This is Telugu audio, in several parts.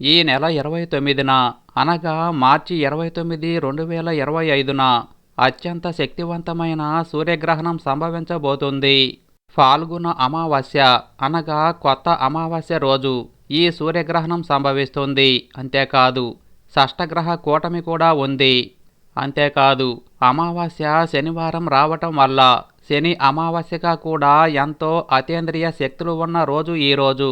ఈ నెల ఇరవై తొమ్మిదిన అనగా మార్చి ఇరవై తొమ్మిది రెండు వేల ఇరవై ఐదున అత్యంత శక్తివంతమైన సూర్యగ్రహణం సంభవించబోతుంది. ఫాల్గుణ అమావాస్య అనగా కొత్త అమావాస్య రోజు ఈ సూర్యగ్రహణం సంభవిస్తుంది. అంతేకాదు షష్టగ్రహ కూటమి కూడా ఉంది. అంతేకాదు అమావాస్య శనివారం రావటం వల్ల శని అమావాస్యగా కూడా ఎంతో అతీంద్రియ శక్తులు ఉన్న రోజు ఈ రోజు.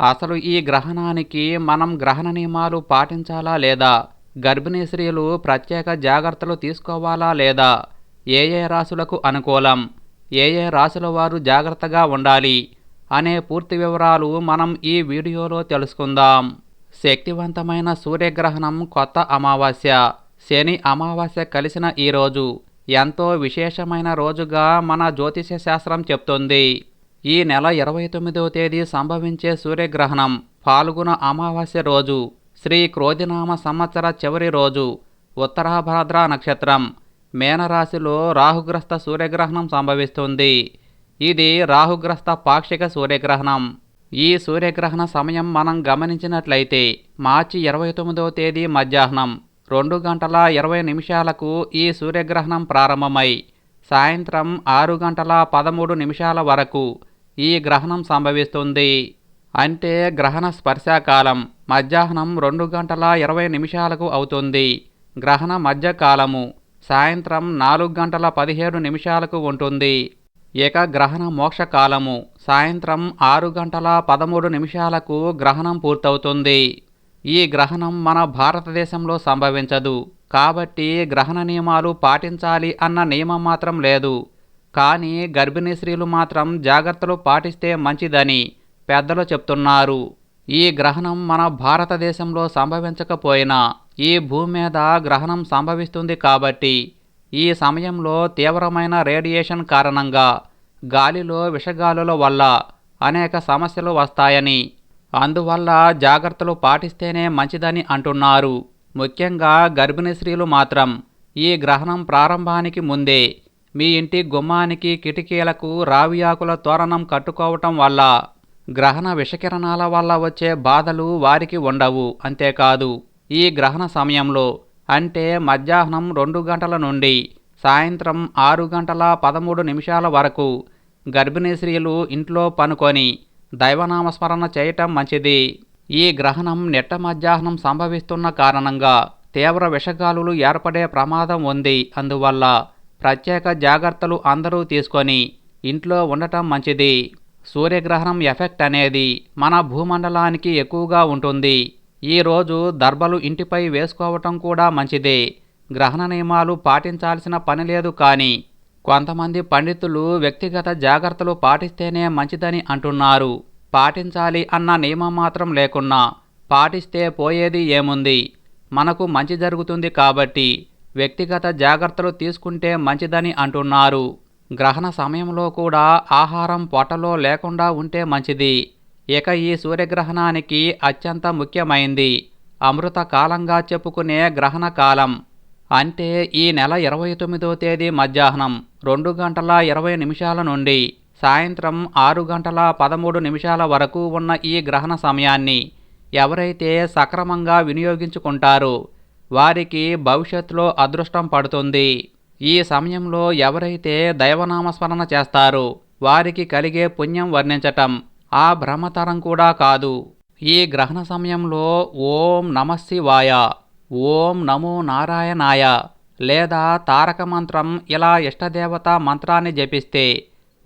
అసలు ఈ గ్రహణానికి మనం గ్రహణ నియమాలు పాటించాలా లేదా? గర్భిణీ స్త్రీలు ప్రత్యేక జాగ్రత్తలు తీసుకోవాలా లేదా? ఏ ఏ రాశులకు అనుకూలం? ఏ ఏ రాశుల వారు జాగ్రత్తగా ఉండాలి? అనే పూర్తి వివరాలు మనం ఈ వీడియోలో తెలుసుకుందాం. శక్తివంతమైన సూర్యగ్రహణం కొత్త అమావాస్య. శని అమావాస్య కలిసిన ఈ రోజు. ఎంతో విశేషమైన రోజుగా మన జ్యోతిష శాస్త్రం చెప్తుంది. ఈ నెల ఇరవై తొమ్మిదవ తేదీ సంభవించే సూర్యగ్రహణం ఫాల్గుణ అమావాస్య రోజు శ్రీ క్రోధినామ సంవత్సర చివరి రోజు ఉత్తరాభద్ర నక్షత్రం. మేనరాశిలో రాహుగ్రస్త సూర్యగ్రహణం సంభవిస్తుంది. ఇది రాహుగ్రస్త పాక్షిక సూర్యగ్రహణం. ఈ సూర్యగ్రహణ సమయం మనం గమనించినట్లయితే మార్చి ఇరవై తొమ్మిదవ తేదీ మధ్యాహ్నం రెండు గంటల ఇరవై నిమిషాలకు ఈ సూర్యగ్రహణం ప్రారంభమై సాయంత్రం ఆరు గంటల పదమూడు నిమిషాల వరకు ఈ గ్రహణం సంభవిస్తుంది. అంటే గ్రహణ స్పర్శాకాలం. మధ్యాహ్నం రెండు గంటల ఇరవై నిమిషాలకు అవుతుంది. గ్రహణ మధ్యకాలము. సాయంత్రం నాలుగు గంటల పదిహేడు నిమిషాలకు ఉంటుంది. ఇక గ్రహణ మోక్షకాలము. సాయంత్రం ఆరు గంటల పదమూడు నిమిషాలకు గ్రహణం పూర్తవుతుంది. ఈ గ్రహణం మన భారతదేశంలో సంభవించదు. కాబట్టి గ్రహణ నియమాలు పాటించాలి అన్న నియమం మాత్రం లేదు. కానీ గర్భిణీ స్త్రీలు మాత్రం జాగ్రత్తలు పాటిస్తే మంచిదని పెద్దలు చెప్తున్నారు. ఈ గ్రహణం మన భారతదేశంలో సంభవించకపోయినా ఈ భూమి మీద గ్రహణం సంభవిస్తుంది కాబట్టి ఈ సమయంలో తీవ్రమైన రేడియేషన్ కారణంగా గాలిలో విషగాలుల వల్ల అనేక సమస్యలు వస్తాయని అందువల్ల జాగ్రత్తలు పాటిస్తేనే మంచిదని అంటున్నారు. ముఖ్యంగా గర్భిణీ స్త్రీలు మాత్రం ఈ గ్రహణం ప్రారంభానికి ముందే మీ ఇంటి గుమ్మానికి కిటికీలకు రావి ఆకుల తోరణం కట్టుకోవటం వల్ల గ్రహణ విషకిరణాల వల్ల వచ్చే బాధలు వారికి ఉండవు అంతేకాదు ఈ గ్రహణ సమయంలో అంటే మధ్యాహ్నం రెండు గంటల నుండి సాయంత్రం ఆరు గంటల పదమూడు నిమిషాల వరకు గర్భిణీ స్త్రీలు ఇంట్లో పనుకొని దైవనామస్మరణ చేయటం మంచిది. ఈ గ్రహణం నెట్ట మధ్యాహ్నం సంభవిస్తున్న కారణంగా తీవ్ర విషగాలులు ఏర్పడే ప్రమాదం ఉంది. అందువల్ల ప్రత్యేక జాగ్రత్తలు అందరూ తీసుకొని ఇంట్లో ఉండటం మంచిది. సూర్యగ్రహణం ఎఫెక్ట్ అనేది మన భూమండలానికి ఎక్కువగా ఉంటుంది. ఈరోజు దర్బలు ఇంటిపై వేసుకోవటం కూడా మంచిదే. గ్రహణ నియమాలు పాటించాల్సిన పని లేదు కానీ కొంతమంది పండితులు వ్యక్తిగత జాగ్రత్తలు పాటిస్తేనే మంచిదని అంటున్నారు. పాటించాలి అన్న నియమం మాత్రం లేకున్నా పాటిస్తే పోయేది ఏముంది? మనకు మంచి జరుగుతుంది కాబట్టి వ్యక్తిగత జాగ్రత్తలు తీసుకుంటే మంచిదని అంటున్నారు. గ్రహణ సమయంలో కూడా ఆహారం పొట్టలో లేకుండా ఉంటే మంచిది. ఇక ఈ సూర్యగ్రహణానికి అత్యంత ముఖ్యమైంది అమృత కాలంగా చెప్పుకునే గ్రహణ కాలం. అంటే ఈ నెల ఇరవై తొమ్మిదో తేదీ మధ్యాహ్నం రెండు గంటల ఇరవై నిమిషాల నుండి సాయంత్రం ఆరు గంటల పదమూడు నిమిషాల వరకు ఉన్న ఈ గ్రహణ సమయాన్ని ఎవరైతే సక్రమంగా వినియోగించుకుంటారో వారికి భవిష్యత్తులో అదృష్టం పడుతుంది. ఈ సమయంలో ఎవరైతే దైవనామస్మరణ చేస్తారో వారికి కలిగే పుణ్యం వర్ణించటం ఆ భ్రమతరం కూడా కాదు. ఈ గ్రహణ సమయంలో ఓం నమశివాయ ఓం నమో నారాయణాయ లేదా తారక మంత్రం ఇలా ఇష్టదేవత మంత్రాన్ని జపిస్తే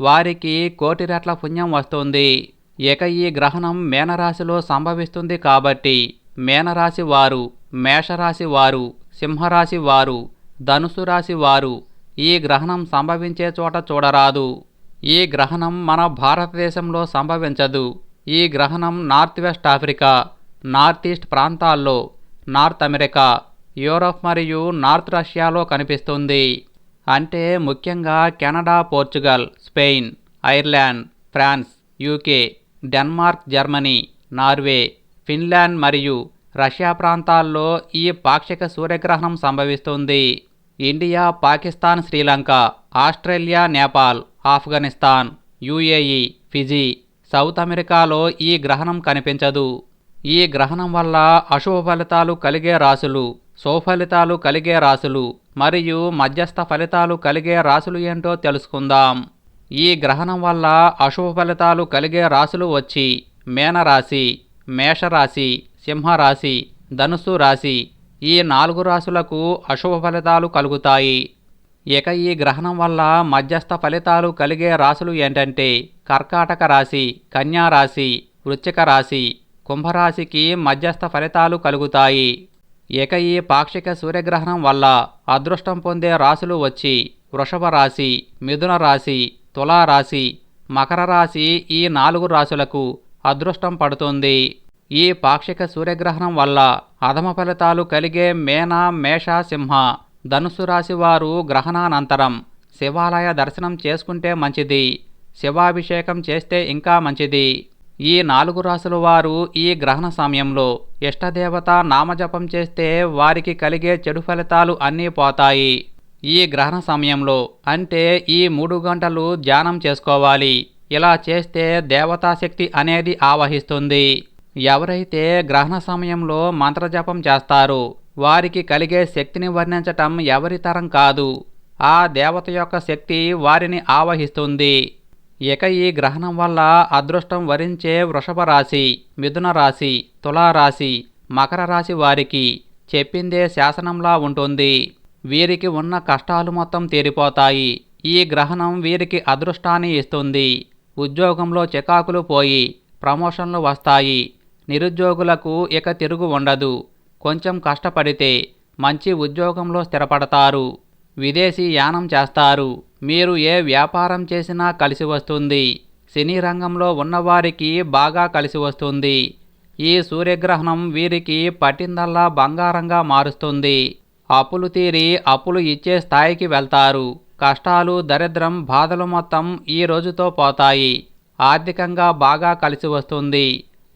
వారికి కోటి రెట్ల పుణ్యం వస్తుంది. ఇక ఈ గ్రహణం మేనరాశిలో సంభవిస్తుంది కాబట్టి మేనరాశి వారు మేషరాశి వారు సింహరాశి వారు ధనుసు రాశి వారు ఈ గ్రహణం సంభవించే చోట చూడరాదు. ఈ గ్రహణం మన భారతదేశంలో సంభవించదు. ఈ గ్రహణం north west Africa north east ప్రాంతాల్లో నార్త్ అమెరికా యూరప్ మరియు నార్త్ రష్యాలో కనిపిస్తుంది. అంటే ముఖ్యంగా Canada Portugal Spain Ireland France UK Denmark Germany Norway Finland మరియు రష్యా ప్రాంతాల్లో ఈ పాక్షిక సూర్యగ్రహణం సంభవిస్తుంది. India Pakistan Sri Lanka Australia Nepal Afghanistan UAE Fiji south అమెరికాలో ఈ గ్రహణం కనిపించదు. ఈ గ్రహణం వల్ల అశుభ ఫలితాలు కలిగే రాసులు సుఫలితాలు కలిగే రాసులు మరియు మధ్యస్థ ఫలితాలు కలిగే రాశులు ఏంటో తెలుసుకుందాం. ఈ గ్రహణం వల్ల అశుభ ఫలితాలు కలిగే రాశులు వచ్చి మేనరాశి మేషరాశి సింహరాశి ధనుసు రాశి ఈ నాలుగు రాశులకు అశుభ ఫలితాలు కలుగుతాయి. ఇక ఈ గ్రహణం వల్ల మధ్యస్థ ఫలితాలు కలిగే రాశులు ఏంటంటే కర్కాటక రాశి కన్యా రాశి వృశ్చిక రాశి కుంభరాశికి మధ్యస్థ ఫలితాలు కలుగుతాయి. ఇక ఈ పాక్షిక సూర్యగ్రహణం వల్ల అదృష్టం పొందే రాశులు వచ్చి వృషభ రాశి మిథున రాశి తులారాశి మకర రాశి ఈ నాలుగు రాశులకు అదృష్టం పడుతుంది. ఈ పాక్షిక సూర్యగ్రహణం వల్ల అధమ ఫలితాలు కలిగే మేన మేష సింహ ధనుసు రాశి వారు గ్రహణానంతరం శివాలయ దర్శనం చేసుకుంటే మంచిది. శివాభిషేకం చేస్తే ఇంకా మంచిది. ఈ నాలుగు రాసుల వారు ఈ గ్రహణ సమయంలో ఇష్టదేవత నామజపం చేస్తే వారికి కలిగే చెడు ఫలితాలు అన్నీ పోతాయి. ఈ గ్రహణ సమయంలో అంటే ఈ మూడు గంటలు ధ్యానం చేసుకోవాలి. ఇలా చేస్తే దేవతాశక్తి అనేది ఆవహిస్తుంది. ఎవరైతే గ్రహణ సమయంలో మంత్రజపం చేస్తారు వారికి కలిగే శక్తిని వర్ణించటం ఎవరి తరం కాదు. ఆ దేవత యొక్క శక్తి వారిని ఆవహిస్తుంది. ఇక ఈ గ్రహణం వల్ల అదృష్టం వరించే వృషభ రాశి మిథున రాశి తులారాశి మకర రాశి వారికి చెప్పిందే శాసనంలా ఉంటుంది. వీరికి ఉన్న కష్టాలు మొత్తం తీరిపోతాయి. ఈ గ్రహణం వీరికి అదృష్టాన్ని ఇస్తుంది. ఉద్యోగంలో చికాకులు పోయి ప్రమోషన్లు వస్తాయి. నిరుద్యోగులకు ఇక తిరుగు ఉండదు. కొంచెం కష్టపడితే మంచి ఉద్యోగంలో స్థిరపడతారు. విదేశీ యానం చేస్తారు. మీరు ఏ వ్యాపారం చేసినా కలిసి వస్తుంది. సినీ రంగంలో ఉన్నవారికి బాగా కలిసి వస్తుంది. ఈ సూర్యగ్రహణం వీరికి పట్టిందల్లా బంగారంగా మారుస్తుంది. అప్పులు తీరి అప్పులు ఇచ్చే స్థాయికి వెళ్తారు. కష్టాలు దరిద్రం బాధలు మొత్తం ఈ రోజుతో పోతాయి. ఆర్థికంగా బాగా కలిసి వస్తుంది.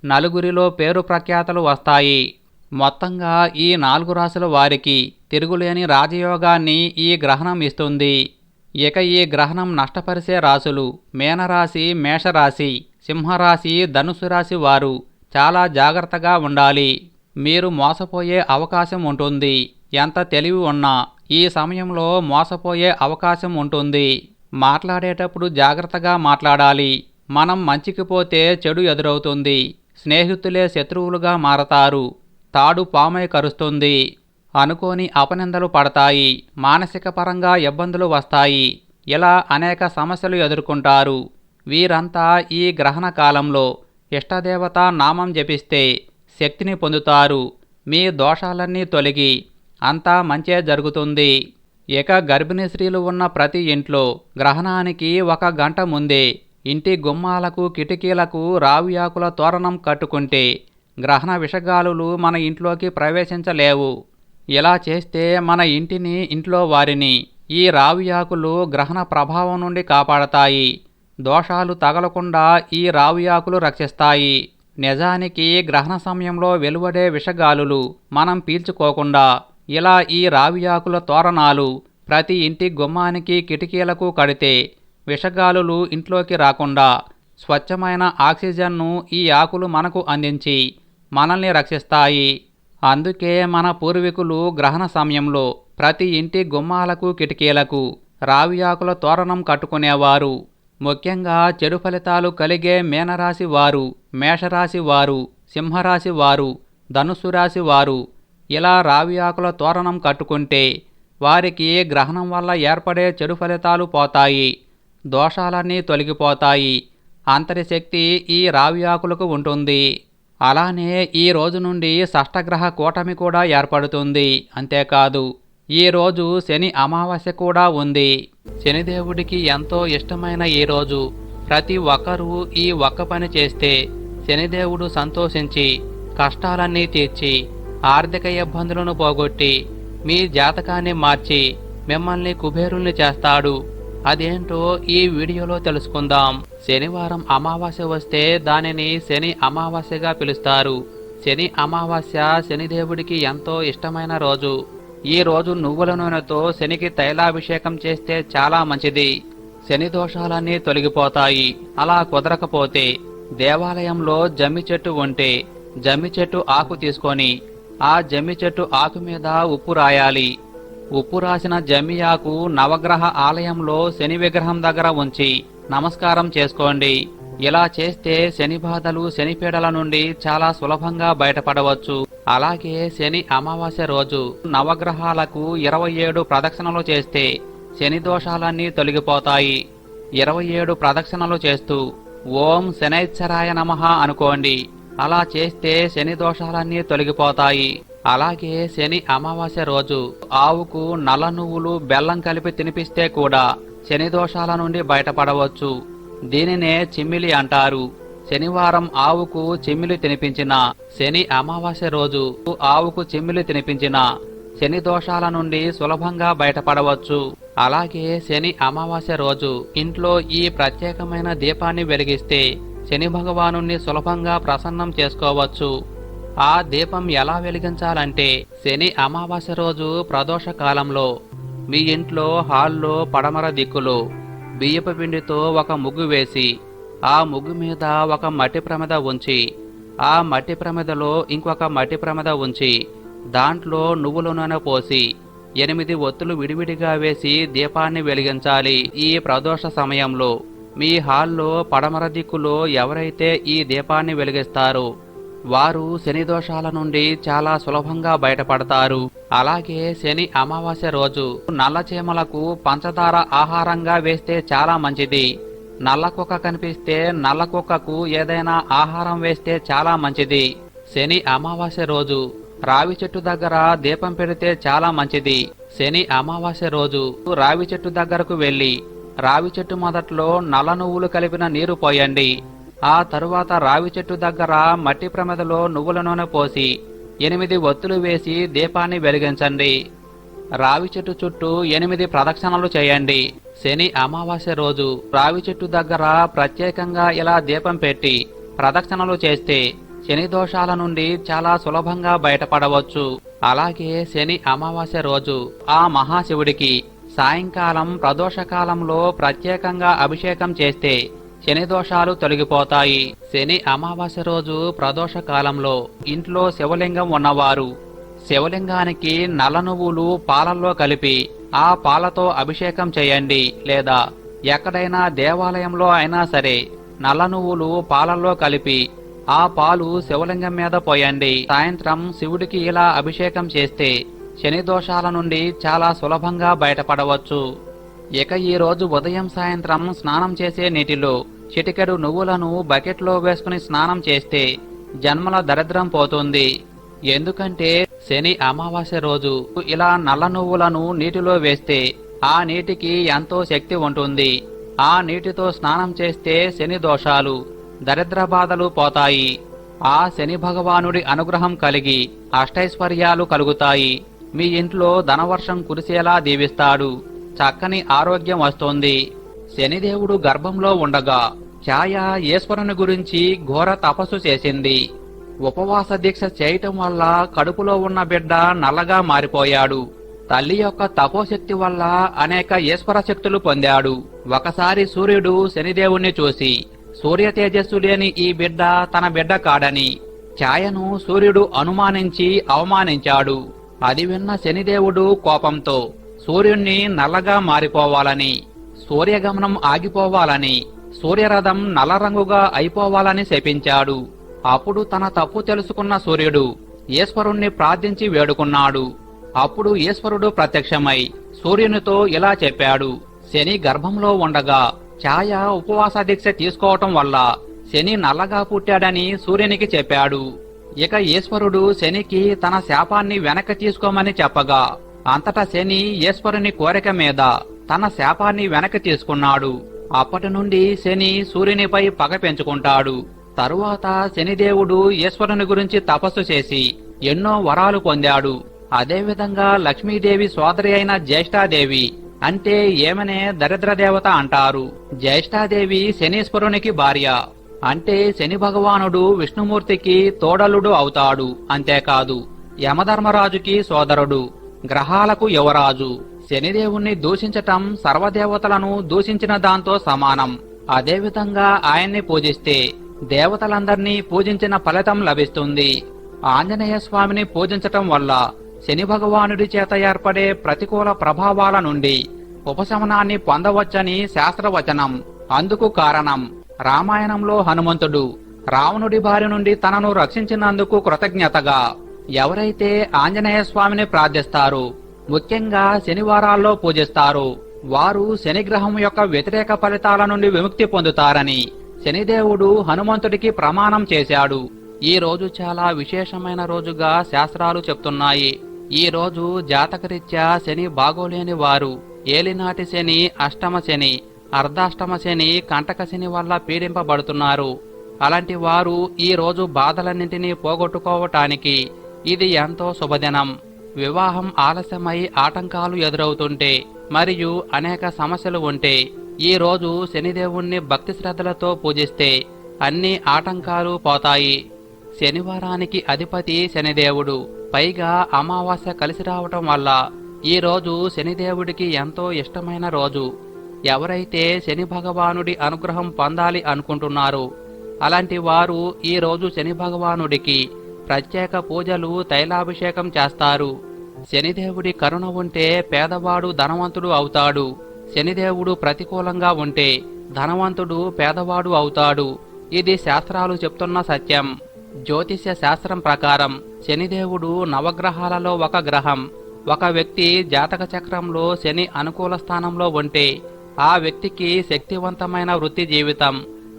నలుగురిలో పేరు ప్రఖ్యాతలు వస్తాయి. మొత్తంగా ఈ నాలుగు రాశుల వారికి తిరుగులేని రాజయోగాన్ని ఈ గ్రహణం ఇస్తుంది. ఇక ఈ గ్రహణం నష్టపరిచే రాశులు మేనరాశి మేషరాశి సింహరాశి ధనుసు రాశి వారు చాలా జాగ్రత్తగా ఉండాలి. మీరు మోసపోయే అవకాశం ఉంటుంది. ఎంత తెలివి ఉన్నా ఈ సమయంలో మోసపోయే అవకాశం ఉంటుంది. మాట్లాడేటప్పుడు జాగ్రత్తగా మాట్లాడాలి. మనం మంచికి పోతే చెడు ఎదురవుతుంది. స్నేహితులే శత్రువులుగా మారతారు. తాడు పామై కరుస్తుంది. అనుకోని అపనిందలు పడతాయి. మానసిక పరంగా ఇబ్బందులు వస్తాయి. ఇలా అనేక సమస్యలు ఎదుర్కొంటారు. వీరంతా ఈ గ్రహణ కాలంలో ఇష్టదేవత నామం జపిస్తే శక్తిని పొందుతారు. మీ దోషాలన్నీ తొలగి అంతా మంచే జరుగుతుంది. ఇక గర్భిణీ స్త్రీలు ఉన్న ప్రతి ఇంట్లో గ్రహణానికి ఒక గంట ముందే ఇంటి గుమ్మాలకు కిటికీలకు రావి ఆకుల తోరణం కట్టుకుంటే గ్రహణ విషగాలులు మన ఇంట్లోకి ప్రవేశించలేవు. ఇలా చేస్తే మన ఇంటిని ఇంట్లో వారిని ఈ రావి ఆకులు గ్రహణ ప్రభావం నుండి కాపాడతాయి. దోషాలు తగలకుండా ఈ రావి ఆకులు రక్షిస్తాయి. నిజానికి గ్రహణ సమయంలో వెలువడే విషగాలులు మనం పీల్చుకోకుండా ఇలా ఈ రావి ఆకుల తోరణాలు ప్రతి ఇంటి గుమ్మానికి కిటికీలకు కడితే విషగాలులు ఇంట్లోకి రాకుండా స్వచ్ఛమైన ఆక్సిజన్ను ఈ ఆకులు మనకు అందించి మనల్ని రక్షిస్తాయి. అందుకే మన పూర్వీకులు గ్రహణ సమయంలో ప్రతి ఇంటి గుమ్మాలకు కిటికీలకు రావి ఆకుల తోరణం కట్టుకునేవారు. ముఖ్యంగా చెడు ఫలితాలు కలిగే మీనరాశి వారు మేషరాశి వారు సింహరాశి వారు ధనుసు రాశి వారు ఇలా రావి ఆకుల తోరణం కట్టుకుంటే వారికి గ్రహణం వల్ల ఏర్పడే చెడు ఫలితాలు పోతాయి దోషాలన్నీ తొలగిపోతాయి అంతరి శక్తి ఈ రావి ఆకులకు ఉంటుంది. అలానే ఈ రోజు నుండి షష్టగ్రహ కూటమి కూడా ఏర్పడుతుంది. అంతేకాదు ఈ రోజు శని అమావాస్య కూడా ఉంది. శనిదేవుడికి ఎంతో ఇష్టమైన ఈ రోజు. ప్రతి ఒక్కరూ ఈ ఒక్క పని చేస్తే శనిదేవుడు సంతోషించి కష్టాలన్నీ తీర్చి ఆర్థిక ఇబ్బందులను పోగొట్టి మీ జాతకాన్ని మార్చి మిమ్మల్ని కుబేరుల్ని చేస్తాడు. అదేంటో ఈ వీడియోలో తెలుసుకుందాం. శనివారం అమావాస్య వస్తే దానిని శని అమావాస్యగా పిలుస్తారు. శని అమావాస్య శనిదేవుడికి ఎంతో ఇష్టమైన రోజు. ఈ రోజు నువ్వుల నూనెతో శనికి తైలాభిషేకం చేస్తే చాలా మంచిది. శని దోషాలన్నీ తొలగిపోతాయి. అలా కుదరకపోతే దేవాలయంలో జమ్మి చెట్టు ఉంటే జమ్మి చెట్టు ఆకు తీసుకొని ఆ జమ్మి చెట్టు ఆకు మీద ఉప్పు రాయాలి. ఉప్పు రాసిన జమియాకు నవగ్రహ ఆలయంలో శని విగ్రహం దగ్గర ఉంచి నమస్కారం చేసుకోండి. ఇలా చేస్తే శని బాధలు శనిపీడల నుండి చాలా సులభంగా బయటపడవచ్చు. అలాగే శని అమావాస్య రోజు నవగ్రహాలకు ఇరవై ఏడు ప్రదక్షిణలు చేస్తే శని దోషాలన్నీ తొలగిపోతాయి. ఇరవై ఏడు ప్రదక్షిణలు చేస్తూ ఓం శనైశ్వరాయ నమః అనుకోండి. అలా చేస్తే శని దోషాలన్నీ తొలగిపోతాయి. అలాగే శని అమావాస్య రోజు ఆవుకు నల్ల నువ్వులు బెల్లం కలిపి తినిపిస్తే కూడా శని దోషాల నుండి బయటపడవచ్చు. దీనినే చిమ్మిలి అంటారు. శనివారం ఆవుకు చిమ్మిలి తినిపించిన శని అమావాస్య రోజు ఆవుకు చిమ్మిలి తినిపించిన శని దోషాల నుండి సులభంగా బయటపడవచ్చు. అలాగే శని అమావాస్య రోజు ఇంట్లో ఈ ప్రత్యేకమైన దీపాన్ని వెలిగిస్తే శని భగవాను సులభంగా ప్రసన్నం చేసుకోవచ్చు. ఆ దీపం ఎలా వెలిగించాలంటే శని అమావాస్య రోజు ప్రదోష కాలంలో మీ ఇంట్లో హాల్లో పడమర దిక్కులో బియ్యపు పిండితో ఒక ముగ్గు వేసి ఆ ముగ్గు మీద ఒక మట్టి ప్రమద ఉంచి ఆ మట్టి ప్రమదలో ఇంకొక మట్టి ప్రమద ఉంచి దాంట్లో నువ్వుల నూనె పోసి ఎనిమిది ఒత్తులు విడివిడిగా వేసి దీపాన్ని వెలిగించాలి. ఈ ప్రదోష సమయంలో మీ హాల్లో పడమర దిక్కులో ఎవరైతే ఈ దీపాన్ని వెలిగిస్తారు వారు శని దోషాల నుండి చాలా సులభంగా బయటపడతారు. అలాగే శని అమావాస్య రోజు నల్లచేమలకు పంచదార ఆహారంగా వేస్తే చాలా మంచిది. నల్ల కుక్క కనిపిస్తే నల్ల కుక్కకు ఏదైనా ఆహారం వేస్తే చాలా మంచిది. శని అమావాస్య రోజు రావి చెట్టు దగ్గర దీపం పెడితే చాలా మంచిది. శని అమావాస్య రోజు రావి చెట్టు దగ్గరకు వెళ్ళి రావి చెట్టు మొదట్లో నల్ల నువ్వులు కలిపిన నీరు పోయండి. ఆ తరువాత రావి చెట్టు దగ్గర మట్టి ప్రమదలో నువ్వుల నూనె పోసి ఎనిమిది ఒత్తులు వేసి దీపాన్ని వెలిగించండి. రావి చెట్టు చుట్టూ ఎనిమిది ప్రదక్షిణలు చేయండి. శని అమావాస్య రోజు రావి చెట్టు దగ్గర ప్రత్యేకంగా ఇలా దీపం పెట్టి ప్రదక్షిణలు చేస్తే శని దోషాల నుండి చాలా సులభంగా బయటపడవచ్చు. అలాగే శని అమావాస్య రోజు ఆ మహాశివుడికి సాయంకాలం ప్రదోషకాలంలో ప్రత్యేకంగా అభిషేకం చేస్తే శని దోషాలు తొలగిపోతాయి. శని అమావాస్య రోజు ప్రదోష కాలంలో ఇంట్లో శివలింగం ఉన్నవారు. శివలింగానికి నల్ల నువ్వులు పాలల్లో కలిపి ఆ పాలతో అభిషేకం చేయండి లేదా ఎక్కడైనా దేవాలయంలో అయినా సరే నల్ల నువ్వులు పాలల్లో కలిపి ఆ పాలు శివలింగం మీద పోయండి. సాయంత్రం శివుడికి ఇలా అభిషేకం చేస్తే శని దోషాల నుండి చాలా సులభంగా బయటపడవచ్చు. ఇక ఈరోజు ఉదయం సాయంత్రం స్నానం చేసే నీటిలో చిటికెడు నువ్వులను బకెట్లో వేసుకుని స్నానం చేస్తే జన్మల దరిద్రం పోతుంది. ఎందుకంటే శని అమావాస్య రోజు ఇలా నల్ల నువ్వులను నీటిలో వేస్తే ఆ నీటికి ఎంతో శక్తి ఉంటుంది. ఆ నీటితో స్నానం చేస్తే శని దోషాలు దరిద్ర బాధలు పోతాయి. ఆ శని భగవానుడి అనుగ్రహం కలిగి అష్టైశ్వర్యాలు కలుగుతాయి. మీ ఇంట్లో ధనవర్షం కురిసేలా దీవిస్తాడు. చక్కని ఆరోగ్యం వస్తుంది. శనిదేవుడు గర్భంలో ఉండగా ఛాయ ఈశ్వరుని గురించి ఘోర తపస్సు చేసింది. ఉపవాస దీక్ష చేయటం వల్ల కడుపులో ఉన్న బిడ్డ నల్లగా మారిపోయాడు. తల్లి యొక్క తపోశక్తి వల్ల అనేక ఈశ్వర శక్తులు పొందాడు. ఒకసారి సూర్యుడు శనిదేవుణ్ణి చూసి సూర్య తేజస్సు లేని ఈ బిడ్డ తన బిడ్డ కాడని. ఛాయను సూర్యుడు అనుమానించి అవమానించాడు. అది విన్న శనిదేవుడు కోపంతో సూర్యుణ్ణి నల్లగా మారిపోవాలని. సూర్యగమనం ఆగిపోవాలని సూర్యరథం నల్ల రంగుగా అయిపోవాలని శపించాడు. అప్పుడు తన తప్పు తెలుసుకున్న సూర్యుడు ఈశ్వరుణ్ణి ప్రార్థించి వేడుకున్నాడు. అప్పుడు ఈశ్వరుడు ప్రత్యక్షమై సూర్యునితో ఇలా చెప్పాడు శని గర్భంలో ఉండగా ఛాయ ఉపవాస దీక్ష తీసుకోవటం వల్ల శని నల్లగా పుట్టాడని సూర్యునికి చెప్పాడు. ఇక ఈశ్వరుడు శనికి తన శాపాన్ని వెనక్కి తీసుకోమని చెప్పగా అంతటా శని ఈశ్వరుని కోరిక మీద తన శాపాన్ని వెనక్కి తీసుకున్నాడు. అప్పటి నుండి శని సూర్యునిపై పగ పెంచుకుంటాడు. తరువాత శనిదేవుడు ఈశ్వరుని గురించి తపస్సు చేసి ఎన్నో వరాలు పొందాడు. అదేవిధంగా లక్ష్మీదేవి సోదరి అయిన జ్యేష్ఠాదేవి అంటే ఏమనే దరిద్ర దేవత అంటారు. జ్యేష్ఠాదేవి శనీశ్వరునికి భార్య. అంటే శని భగవానుడు విష్ణుమూర్తికి తోడలుడు అవుతాడు. అంతేకాదు యమధర్మరాజుకి సోదరుడు. గ్రహాలకు యువరాజు. శనిదేవుణ్ణి దూషించటం సర్వదేవతలను దూషించిన దాంతో సమానం. అదేవిధంగా ఆయన్ని పూజిస్తే దేవతలందర్నీ పూజించిన ఫలితం లభిస్తుంది. ఆంజనేయ స్వామిని పూజించటం వల్ల శని భగవానుడి చేత ఏర్పడే ప్రతికూల ప్రభావాల నుండి ఉపశమనాన్ని పొందవచ్చని శాస్త్రవచనం. అందుకు కారణం రామాయణంలో హనుమంతుడు రావణుడి బారి నుండి తనను రక్షించినందుకు కృతజ్ఞతగా ఎవరైతే ఆంజనేయ స్వామిని ప్రార్థిస్తారు ముఖ్యంగా శనివారాల్లో పూజిస్తారు. వారు శనిగ్రహం యొక్క వ్యతిరేక ఫలితాల నుండి విముక్తి పొందుతారని శనిదేవుడు హనుమంతుడికి ప్రమాణం చేశాడు. ఈ రోజు చాలా విశేషమైన రోజుగా శాస్త్రాలు చెప్తున్నాయి. ఈ రోజు జాతకరీత్యా శని బాగోలేని వారు. ఏలినాటి శని అష్టమ శని అర్ధాష్టమ శని కంటక శని వల్ల పీడింపబడుతున్నారు. అలాంటి వారు ఈ రోజు బాధలన్నింటినీ పోగొట్టుకోవటానికి ఇది ఎంతో శుభదినం. వివాహం ఆలస్యమై ఆటంకాలు ఎదురవుతుంటే మరియు అనేక సమస్యలు ఉంటే ఈ రోజు శనిదేవుణ్ణి భక్తి శ్రద్ధలతో పూజిస్తే అన్ని ఆటంకాలు పోతాయి. శనివారానికి అధిపతి శనిదేవుడు. పైగా అమావాస్య కలిసి రావటం వల్ల ఈ రోజు శనిదేవుడికి ఎంతో ఇష్టమైన రోజు. ఎవరైతే శని భగవానుడి అనుగ్రహం పొందాలి అనుకుంటున్నారు అలాంటి వారు ఈ రోజు శని భగవానుడికి ప్రత్యేక పూజలు తైలాభిషేకం చేస్తారు. శనిదేవుడి కరుణ ఉంటే పేదవాడు ధనవంతుడు అవుతాడు. శనిదేవుడు ప్రతికూలంగా ఉంటే ధనవంతుడు పేదవాడు అవుతాడు. ఇది శాస్త్రాలు చెప్తున్న సత్యం. జ్యోతిష్య శాస్త్రం ప్రకారం శనిదేవుడు నవగ్రహాలలో ఒక గ్రహం. ఒక వ్యక్తి జాతక చక్రంలో శని అనుకూల స్థానంలో ఉంటే ఆ వ్యక్తికి శక్తివంతమైన వృత్తి జీవితం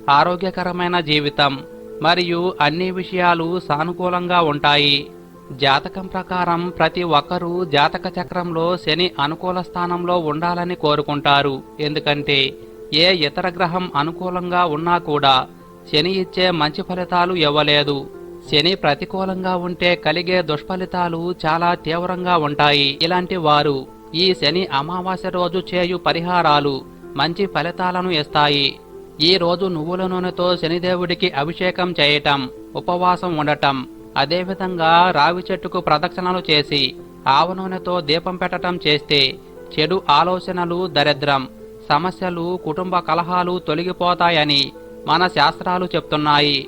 ఆరోగ్యకరమైన జీవితం మరియు అన్ని విషయాలు సానుకూలంగా ఉంటాయి. జాతకం ప్రకారం ప్రతి ఒక్కరూ జాతక చక్రంలో శని అనుకూల స్థానంలో ఉండాలని కోరుకుంటారు. ఎందుకంటే ఏ ఇతర గ్రహం అనుకూలంగా ఉన్నా కూడా శని ఇచ్చే మంచి ఫలితాలు ఇవ్వలేదు. శని ప్రతికూలంగా ఉంటే కలిగే దుష్ఫలితాలు చాలా తీవ్రంగా ఉంటాయి. ఇలాంటి వారు ఈ శని అమావాస్య రోజు చేయు పరిహారాలు మంచి ఫలితాలను ఇస్తాయి. ఈ రోజు నువ్వుల నూనెతో శనిదేవుడికి అభిషేకం చేయటం ఉపవాసం ఉండటం అదేవిధంగా రావి చెట్టుకు ప్రదక్షిణలు చేసి ఆవ నూనెతో దీపం పెట్టటం చేస్తే చెడు ఆలోచనలు దరిద్రం సమస్యలు కుటుంబ కలహాలు తొలగిపోతాయని మన శాస్త్రాలు చెప్తున్నాయి.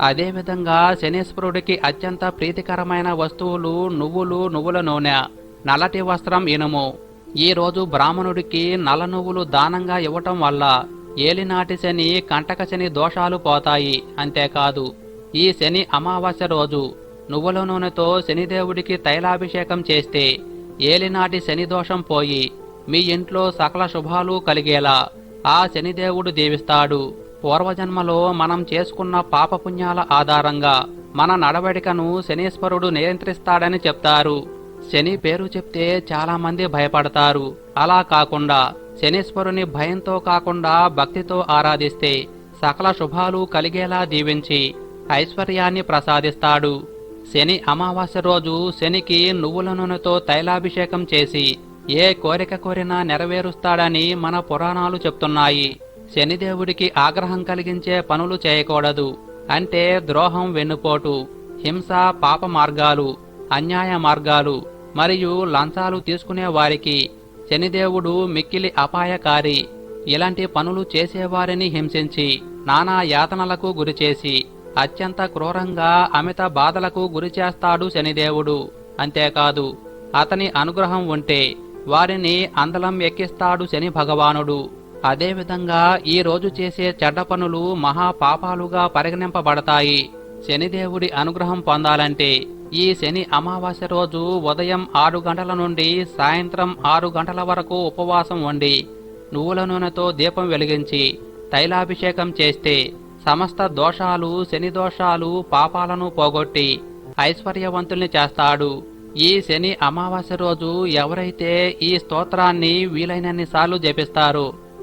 అదేవిధంగా శనీశ్వరుడికి అత్యంత ప్రీతికరమైన వస్తువులు నువ్వులు నువ్వుల నూనె నల్లటి వస్త్రం ఇనుము. ఈ రోజు బ్రాహ్మణుడికి నల్ల నువ్వులు దానంగా ఇవ్వటం వల్ల ఏలినాటి శని కంటక శని దోషాలు పోతాయి అంతేకాదు ఈ శని అమావాస్య రోజు. నువ్వుల నూనెతో శనిదేవుడికి తైలాభిషేకం చేస్తే ఏలినాటి శని దోషం పోయి మీ ఇంట్లో సకల శుభాలు కలిగేలా ఆ శనిదేవుడు దీవిస్తాడు. పూర్వజన్మలో మనం చేసుకున్న పాపపుణ్యాల ఆధారంగా మన నడవడికను శనీశ్వరుడు నియంత్రిస్తాడని చెప్తారు. శని పేరు చెప్తే చాలామంది భయపడతారు. అలా కాకుండా శనీశ్వరుని భయంతో కాకుండా భక్తితో ఆరాధిస్తే సకల శుభాలు కలిగేలా దీవించి ఐశ్వర్యాన్ని ప్రసాదిస్తాడు. శని అమావాస్య రోజు శనికి నువ్వుల నూనెతో తైలాభిషేకం చేసి ఏ కోరిక కోరినా నెరవేరుస్తాడని మన పురాణాలు చెప్తున్నాయి. శనిదేవుడికి ఆగ్రహం కలిగించే పనులు చేయకూడదు. అంటే ద్రోహం వెన్నుపోటు హింస పాప మార్గాలు అన్యాయ మార్గాలు మరియు లంచాలు తీసుకునే వారికి శనిదేవుడు మిక్కిలి అపాయకారి. ఇలాంటి పనులు చేసేవారిని హింసించి నానా యాతనలకు గురిచేసి అత్యంత క్రూరంగా అమిత బాధలకు గురిచేస్తాడు శనిదేవుడు. అంతేకాదు అతని అనుగ్రహం ఉంటే వారిని అందలం ఎక్కిస్తాడు శని భగవానుడు. అదేవిధంగా ఈ రోజు చేసే చెడ్డ పనులు మహాపాపాలుగా పరిగణింపబడతాయి. శనిదేవుడి అనుగ్రహం పొందాలంటే ఈ శని అమావాస్య రోజు ఉదయం ఆరు గంటల నుండి సాయంత్రం ఆరు గంటల వరకు ఉపవాసం వండి నువ్వుల నూనెతో దీపం వెలిగించి తైలాభిషేకం చేస్తే సమస్త దోషాలు శని దోషాలు పాపాలను పోగొట్టి ఐశ్వర్యవంతుల్ని చేస్తాడు. ఈ శని అమావాస్య రోజు ఎవరైతే ఈ స్తోత్రాన్ని వీలైనన్ని సార్లు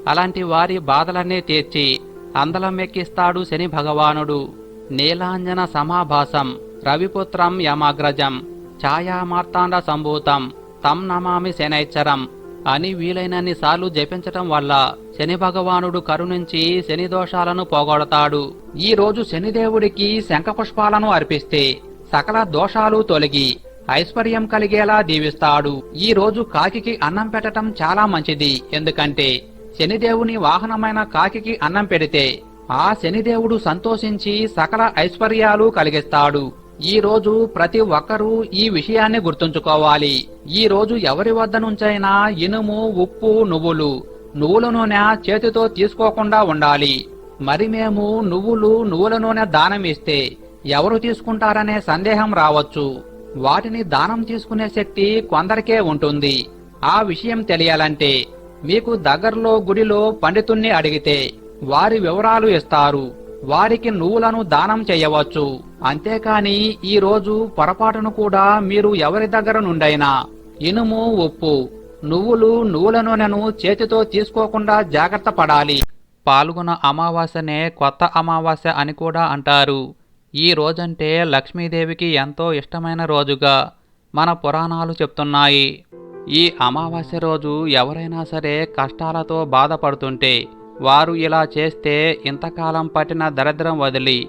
అలాంటి వారి బాధలన్నీ తీర్చి అందలం ఎక్కిస్తాడు శని భగవానుడు. నీలాంజన సమాభాసం రవిపుత్రం యమాగ్రజం ఛాయామార్తాండ సంభూతం తం నమామి శనైచ్చరం. అని వీలైనన్ని సార్లు జపించటం వల్ల శని భగవానుడు కరుణించి శని దోషాలను పోగొడతాడు. ఈ రోజు శనిదేవుడికి శంఖపుష్పాలను అర్పిస్తే సకల దోషాలు తొలగి ఐశ్వర్యం కలిగేలా దీవిస్తాడు. ఈ రోజు కాకికి అన్నం పెట్టటం చాలా మంచిది. ఎందుకంటే శనిదేవుని వాహనమైన కాకికి అన్నం పెడితే ఆ శనిదేవుడు సంతోషించి సకల ఐశ్వర్యాలు కలిగిస్తాడు. ఈ రోజు ప్రతి ఒక్కరూ ఈ విషయాన్ని గుర్తుంచుకోవాలి. ఈ రోజు ఎవరి వద్ద నుంచైనా ఇనుము ఉప్పు నువ్వులు నువ్వుల నూనె చేతితో తీసుకోకుండా ఉండాలి. మరి మేము నువ్వులు నువ్వుల నూనె దానం ఇస్తే ఎవరు తీసుకుంటారనే సందేహం రావచ్చు. వాటిని దానం తీసుకునే శక్తి కొందరికే ఉంటుంది. ఆ విషయం తెలియాలంటే మీకు దగ్గరలో గుడిలో పండితుణ్ణి అడిగితే వారి వివరాలు ఇస్తారు. వారికి నువ్వులను దానం చేయవచ్చు. అంతేకాని ఈ రోజు పొరపాటును కూడా మీరు ఎవరి దగ్గర నుండైనా ఇనుము ఉప్పు నువ్వులు నువ్వుల నూనెను చేతితో తీసుకోకుండా జాగ్రత్త పడాలి. పాల్గొన అమావాస్యనే కొత్త అమావాస్య అని కూడా అంటారు. ఈ రోజంటే లక్ష్మీదేవికి ఎంతో ఇష్టమైన రోజుగా మన పురాణాలు చెప్తున్నాయి. ఈ అమావాస్య రోజు ఎవరైనా సరే కష్టాలతో బాధపడుతుంటే వారు ఇలా చేస్తే ఇంతకాలం పట్టిన దరిద్రం వదిలి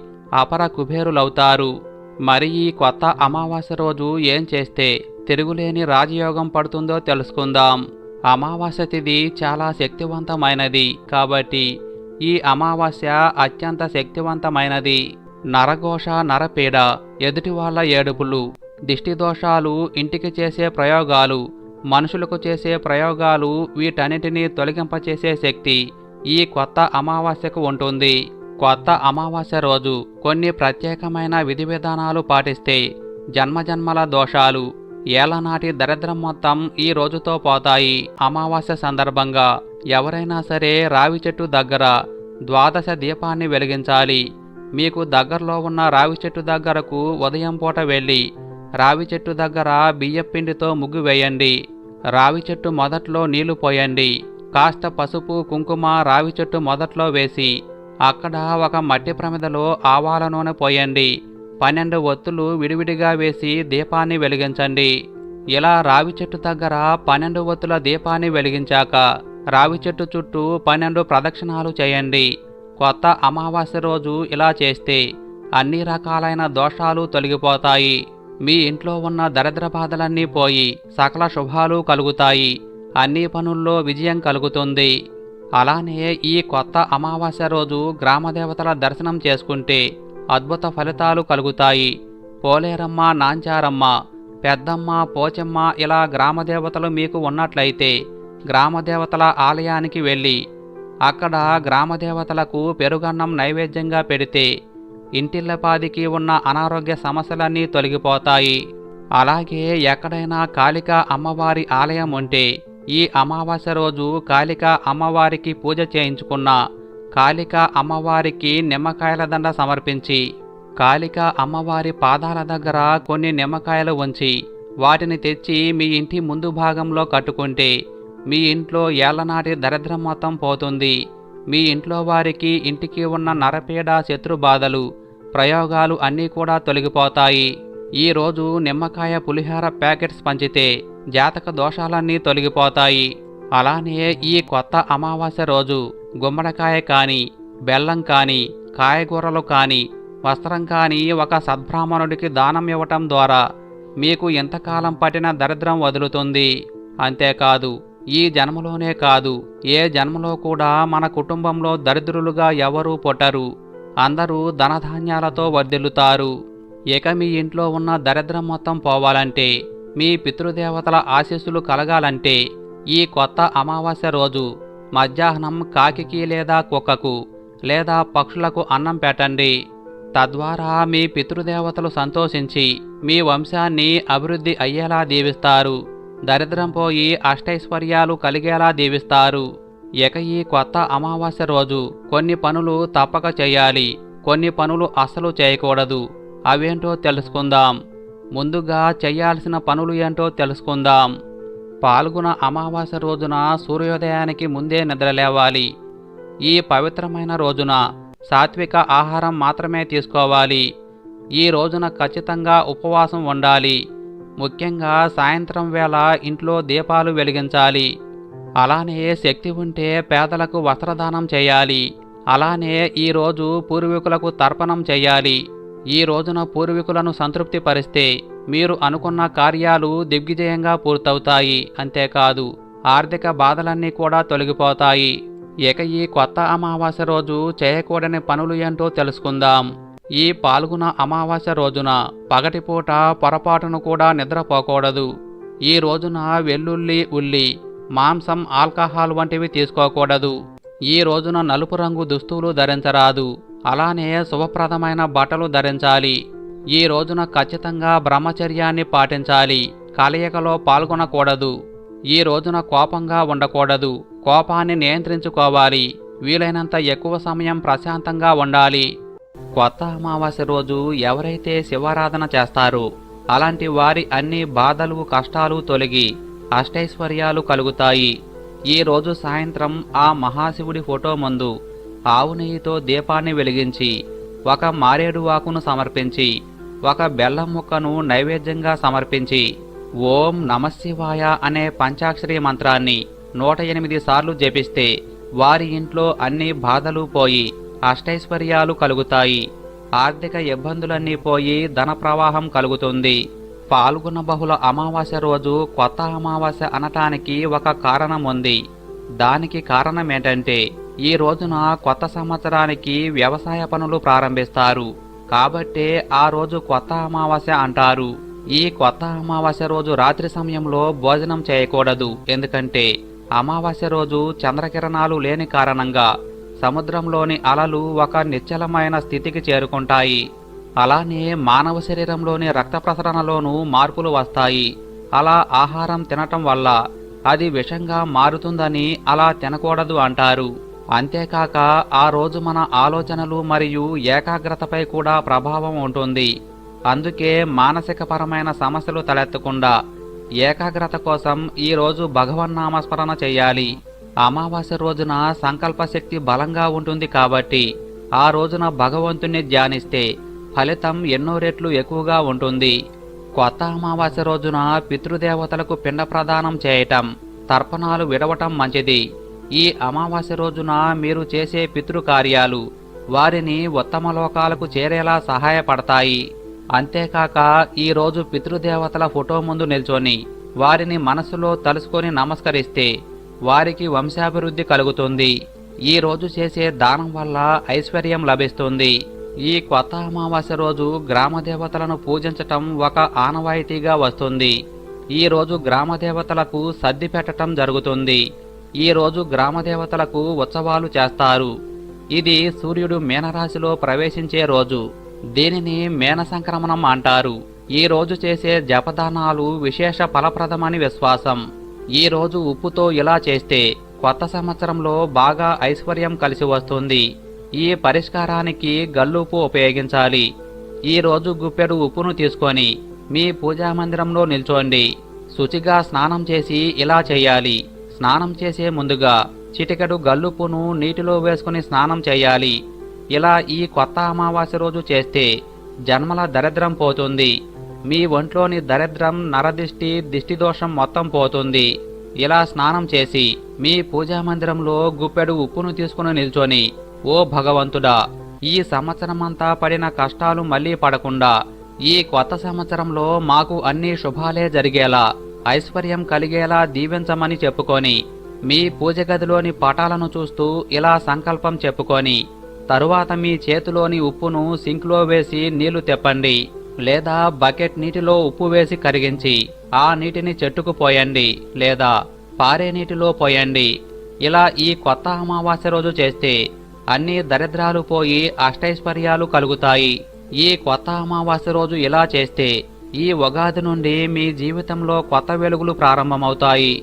అపర కుబేరులవుతారు. మరి ఈ కొత్త అమావాస్య రోజు ఏం చేస్తే తిరుగులేని రాజయోగం పడుతుందో తెలుసుకుందాం. అమావాస్య తిథి చాలా శక్తివంతమైనది కాబట్టి ఈ అమావాస్య అత్యంత శక్తివంతమైనది. నరఘోష నరపీడ ఎదుటి వాళ్ళ ఏడుపులు దిష్టి దోషాలు ఇంటికి చేసే ప్రయోగాలు మనుషులకు చేసే ప్రయోగాలు వీటన్నిటినీ తొలగింపచేసే శక్తి ఈ కొత్త అమావాస్యకు ఉంటుంది. కొత్త అమావాస్య రోజు కొన్ని ప్రత్యేకమైన విధి విధానాలు పాటిస్తే జన్మజన్మల దోషాలు ఏలనాటి దరిద్రం మొత్తం ఈ రోజుతో పోతాయి. అమావాస్య సందర్భంగా ఎవరైనా సరే రావి చెట్టు దగ్గర ద్వాదశ దీపాన్ని వెలిగించాలి. మీకు దగ్గరలో ఉన్న రావి చెట్టు దగ్గరకు ఉదయం పూట వెళ్ళి రావి చెట్టు దగ్గర బియ్యపిండితో ముగ్గు వేయండి. రావి చెట్టు మొదట్లో నీళ్ళు పోయండి. కాస్త పసుపు కుంకుమ రావి చెట్టు మొదట్లో వేసి అక్కడ ఒక మట్టి ప్రమిదలో ఆవాల నూనె పోయండి. పన్నెండు ఒత్తులు విడివిడిగా వేసి దీపాన్ని వెలిగించండి. ఇలా రావి చెట్టు దగ్గర పన్నెండు ఒత్తుల దీపాన్ని వెలిగించాక రావి చెట్టు చుట్టూ పన్నెండు ప్రదక్షిణాలు చేయండి. కొత్త అమావాస్య రోజు ఇలా చేస్తే అన్ని రకాలైన దోషాలు తొలగిపోతాయి. మీ ఇంట్లో ఉన్న దరిద్ర బాధలన్నీ పోయి సకల శుభాలు కలుగుతాయి. అన్ని పనుల్లో విజయం కలుగుతుంది. అలానే ఈ కొత్త అమావాస్య రోజు గ్రామదేవతల దర్శనం చేసుకుంటే అద్భుత ఫలితాలు కలుగుతాయి. పోలేరమ్మ నాంచారమ్మ పెద్దమ్మ పోచమ్మ ఇలా గ్రామదేవతలు మీకు ఉన్నట్లయితే గ్రామదేవతల ఆలయానికి వెళ్ళి అక్కడ గ్రామదేవతలకు పెరుగన్నం నైవేద్యంగా పెడితే ఇంటిల్లపాదికి ఉన్న అనారోగ్య సమస్యలన్నీ తొలగిపోతాయి. అలాగే ఎక్కడైనా కాళికా అమ్మవారి ఆలయం ఉంటే ఈ అమావాస్య రోజు కాళిక అమ్మవారికి పూజ చేయించుకున్న కాళిక అమ్మవారికి నిమ్మకాయల దండ సమర్పించి కాళిక అమ్మవారి పాదాల దగ్గర కొన్ని నిమ్మకాయలు ఉంచి వాటిని తెచ్చి మీ ఇంటి ముందు భాగంలో కట్టుకుంటే మీ ఇంట్లో ఏళ్ళనాటి దరిద్రం మొత్తం పోతుంది. మీ ఇంట్లో వారికి ఇంటికి ఉన్న నరపీడ శత్రు బాధలు ప్రయోగాలు అన్నీ కూడా తొలగిపోతాయి. ఈ రోజు నిమ్మకాయ పులిహార ప్యాకెట్స్ పంచితే జాతక దోషాలన్నీ తొలగిపోతాయి. అలానే ఈ కొత్త అమావాస్య రోజు గుమ్మడికాయ కానీ బెల్లం కానీ కాయగూరలు కానీ వస్త్రం కానీ ఒక సద్బ్రాహ్మణుడికి దానం ఇవ్వటం ద్వారా మీకు ఎంతకాలం పట్టిన దరిద్రం వదులుతుంది. అంతేకాదు ఈ జన్మలోనే కాదు ఏ జన్మలో కూడా మన కుటుంబంలో దరిద్రులుగా ఎవరూ పుట్టరు. అందరూ ధనధాన్యాలతో వర్ధిల్లుతారు. ఇక మీ ఇంట్లో ఉన్న దరిద్రం మొత్తం పోవాలంటే మీ పితృదేవతల ఆశీస్సులు కలగాలంటే ఈ కొత్త అమావాస్య రోజు మధ్యాహ్నం కాకికి లేదా కుక్కకు లేదా పక్షులకు అన్నం పెట్టండి. తద్వారా మీ పితృదేవతలు సంతోషించి మీ వంశాన్ని అభివృద్ధి అయ్యేలా దీవిస్తారు. దరిద్రం పోయి అష్టైశ్వర్యాలు కలిగేలా దీవిస్తారు. ఇక ఈ కొత్త అమావాస్య రోజు కొన్ని పనులు తప్పక చేయాలి. కొన్ని పనులు అస్సలు చేయకూడదు. అవేంటో తెలుసుకుందాం. ముందుగా చేయాల్సిన పనులు ఏంటో తెలుసుకుందాం. పాల్గొన అమావాస్య రోజున సూర్యోదయానికి ముందే నిద్రలేవాలి ఈ పవిత్రమైన రోజున సాత్విక ఆహారం మాత్రమే తీసుకోవాలి. ఈ రోజున ఖచ్చితంగా ఉపవాసం ఉండాలి. ముఖ్యంగా సాయంత్రం వేళ ఇంట్లో దీపాలు వెలిగించాలి. అలానే శక్తి ఉంటే పేదలకు వస్త్రదానం చేయాలి. అలానే ఈ రోజు పూర్వీకులకు తర్పణం చేయాలి. ఈ రోజున పూర్వీకులను సంతృప్తి పరిస్తే మీరు అనుకున్న కార్యాలు దిగ్విజయంగా పూర్తవుతాయి అంతేకాదు ఆర్థిక బాధలన్నీ కూడా తొలగిపోతాయి. ఇక ఈ కొత్త అమావాస్య రోజు చేయకూడని పనులు ఏంటో తెలుసుకుందాం. ఈ పాల్గొన అమావాస్య రోజున పగటిపూట పొరపాటును కూడా నిద్రపోకూడదు. ఈ రోజున వెల్లుల్లి ఉల్లి మాంసం ఆల్కహాల్ వంటివి తీసుకోకూడదు. ఈ రోజున నలుపు రంగు దుస్తులు ధరించరాదు. అలానే శుభప్రదమైన బట్టలు ధరించాలి. ఈ రోజున ఖచ్చితంగా బ్రహ్మచర్యాన్ని పాటించాలి. కలయికలో పాల్గొనకూడదు. ఈ రోజున కోపంగా ఉండకూడదు. కోపాన్ని నియంత్రించుకోవాలి. వీలైనంత ఎక్కువ సమయం ప్రశాంతంగా ఉండాలి. కొత్త అమావాస్య రోజు ఎవరైతే శివారాధన చేస్తారో అలాంటి వారి అన్ని బాధలు కష్టాలు తొలగి అష్టైశ్వర్యాలు కలుగుతాయి. ఈ రోజు సాయంత్రం ఆ మహాశివుడి ఫోటో ముందు ఆవు నెయ్యితో దీపాన్ని వెలిగించి ఒక మారేడు వాకును సమర్పించి ఒక బెల్లం ముక్కను నైవేద్యంగా సమర్పించి ఓం నమశివాయ అనే పంచాక్షరి మంత్రాన్ని నూట ఎనిమిది సార్లు జపిస్తే వారి ఇంట్లో అన్ని బాధలు పోయి అష్టైశ్వర్యాలు కలుగుతాయి. ఆర్థిక ఇబ్బందులన్నీ పోయి ధన ప్రవాహం కలుగుతుంది. పాల్గొన బహుళ అమావాస్య రోజు కొత్త అమావాస్య అనటానికి ఒక కారణం ఉంది దానికి కారణం ఏంటంటే ఈ రోజున కొత్త సంవత్సరానికి వ్యవసాయ పనులు ప్రారంభిస్తారు. కాబట్టే ఆ రోజు కొత్త అమావాస్య అంటారు. ఈ కొత్త అమావాస్య రోజు రాత్రి సమయంలో భోజనం చేయకూడదు. ఎందుకంటే అమావాస్య రోజు చంద్రకిరణాలు లేని కారణంగా సముద్రంలోని అలలు ఒక నిశ్చలమైన స్థితికి చేరుకుంటాయి. అలానే మానవ శరీరంలోని రక్త ప్రసరణలోనూ మార్పులు వస్తాయి. అలా ఆహారం తినటం వల్ల అది విషంగా మారుతుందని అలా తినకూడదు అంటారు. అంతేకాక ఆ రోజు మన ఆలోచనలు మరియు ఏకాగ్రతపై కూడా ప్రభావం ఉంటుంది. అందుకే మానసికపరమైన సమస్యలు తలెత్తకుండా ఏకాగ్రత కోసం ఈరోజు భగవన్నామస్మరణ చేయాలి. అమావాస్య రోజున సంకల్ప శక్తి బలంగా ఉంటుంది కాబట్టి ఆ రోజున భగవంతుణ్ణి ధ్యానిస్తే ఫలితం ఎన్నో రెట్లు ఎక్కువగా ఉంటుంది. కొత్త అమావాస్య రోజున పితృదేవతలకు పిండ ప్రదానం చేయటం తర్పణాలు విడవటం మంచిది. ఈ అమావాస్య రోజున మీరు చేసే పితృకార్యాలు వారిని ఉత్తమ లోకాలకు చేరేలా సహాయపడతాయి. అంతేకాక ఈరోజు పితృదేవతల ఫోటో ముందు నిల్చొని వారిని మనసులో తలుసుకొని నమస్కరిస్తే వారికి వంశాభివృద్ధి కలుగుతుంది. ఈ రోజు చేసే దానం వల్ల ఐశ్వర్యం లభిస్తుంది. ఈ కొత్త అమావాస్య రోజు గ్రామ దేవతలను పూజించటం ఒక ఆనవాయితీగా వస్తుంది. ఈ రోజు గ్రామ దేవతలకు సద్ది పెట్టటం జరుగుతుంది. ఈరోజు గ్రామదేవతలకు గ్రామ దేవతలకు ఉత్సవాలు చేస్తారు. ఇది సూర్యుడు మీనరాశిలో ప్రవేశించే రోజు. దీనిని మేన సంక్రమణం అంటారు. ఈ రోజు చేసే జపదానాలు విశేష ఫలప్రదమని విశ్వాసం. ఈ రోజు ఉప్పుతో ఇలా చేస్తే కొత్త సంవత్సరంలో బాగా ఐశ్వర్యం కలిసి వస్తుంది. ఈ పరిష్కారానికి గల్లుప్పు ఉపయోగించాలి. ఈ రోజు గుప్పెడు ఉప్పును తీసుకొని మీ పూజా మందిరంలో నిల్చోండి. శుచిగా స్నానం చేసి ఇలా చేయాలి. స్నానం చేసే ముందుగా చిటికెడు గల్లుపును నీటిలో వేసుకుని స్నానం చేయాలి. ఇలా ఈ కొత్త అమావాస్య రోజు చేస్తే జన్మల దరిద్రం పోతుంది. మీ ఒంట్లోని దరిద్రం నరదిష్టి దిష్టి దోషం మొత్తం పోతుంది. ఇలా స్నానం చేసి మీ పూజా మందిరంలో గుప్పెడు ఉప్పును తీసుకుని నిల్చొని ఓ భగవంతుడా ఈ సంవత్సరమంతా పడిన కష్టాలు మళ్ళీ పడకుండా ఈ కొత్త సంవత్సరంలో మాకు అన్ని శుభాలే జరిగేలా ఐశ్వర్యం కలిగేలా దీవించమని చెప్పుకొని మీ పూజ గదిలోని పటాలను చూస్తూ ఇలా సంకల్పం చెప్పుకొని తరువాత మీ చేతిలోని ఉప్పును సింక్లో వేసి నీళ్ళు తెప్పండి లేదా బకెట్ నీటిలో ఉప్పు వేసి కరిగించి ఆ నీటిని చెట్టుకు పోయండి లేదా పారే నీటిలో పోయండి. ఇలా ఈ కొత్త అమావాస్య రోజు చేస్తే అన్ని దరిద్రాలు పోయి అష్టైశ్వర్యాలు కలుగుతాయి. ఈ కొత్త అమావాస్య రోజు ఇలా చేస్తే ఈ ఉగాది నుండి మీ జీవితంలో కొత్త వెలుగులు ప్రారంభమవుతాయి.